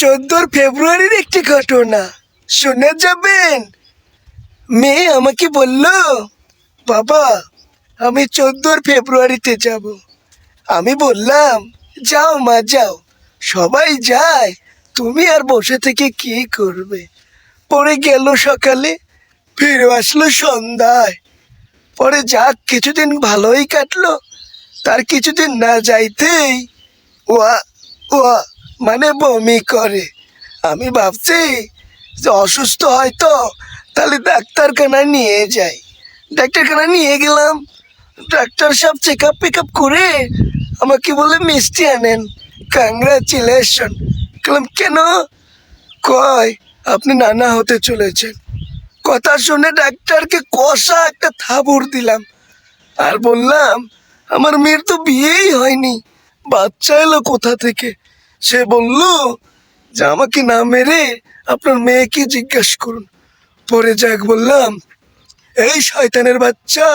চোদ্দোর ফেব্রুয়ারির একটি ঘটনা। শুনে যাবেন? মেয়ে আমাকে বলল, বাবা, আমি চোদ্দোর ফেব্রুয়ারিতে যাব। আমি বললাম, যাও মা, যাও। সবাই যায়। তুমি আর বসে থেকে কি করবে? পরে গেল সকালে, ফিরে আসলো সন্ধ্যায়। পরে যাক, কিছুদিন ভালোই কাটলো। তার কিছুদিন না যাইতেই ওয়া ওয়া মানে বমি করে। আমি ভাবছি যে অসুস্থ হয়তো তাহলে ডাক্তারখানায় নিয়ে যাই। ডাক্তারখানা নিয়ে গেলাম। ডাক্তার সব চেক আপ পেক আপ করে আমাকে বলে, মিষ্টি আনেন। কংগ্রাচুলেশন বললাম, কেন? কয়, আপনি নানা হতে চলেছেন। কথা শুনে ডাক্তারকে কষা একটা থাবুর দিলাম। আর বললাম, আমার মেয়ের তো বিয়েই হয়নি। বাচ্চা এলো কোথা থেকে? সে বলল, যে আমাকে না মেরে আপনার মেয়েকে জিজ্ঞেস করুন। পরে যাক বললাম, এই শয়তানের বাচ্চা,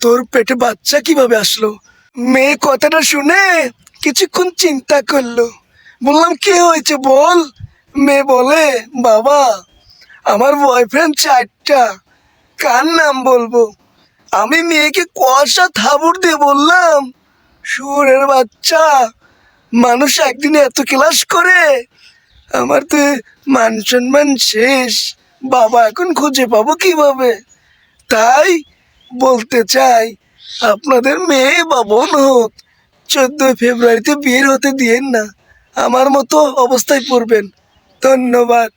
তোর পেটে বাচ্চা কীভাবে আসলো? মেয়ে কথাটা শুনে কিছুক্ষণ চিন্তা করল। বললাম, কে হয়েছে বল? মেয়ে বলে, বাবা, আমার বয়ফ্রেন্ড চারটা। কার নাম বলব? আমি মেয়েকে কষা থাবুর দিয়ে বললাম, শুয়োরের বাচ্চা মানুষ একদিনে এত ক্লাস করে? আমার তো মান সম্মান শেষ। বাবা এখন খুঁজে পাবো কীভাবে? তাই বলতে চাই, আপনাদের মেয়ে বা বোন হোক চোদ্দোই ফেব্রুয়ারিতে বিয়ের হতে দিয়েন না। আমার মতো অবস্থায় পড়বেন। ধন্যবাদ।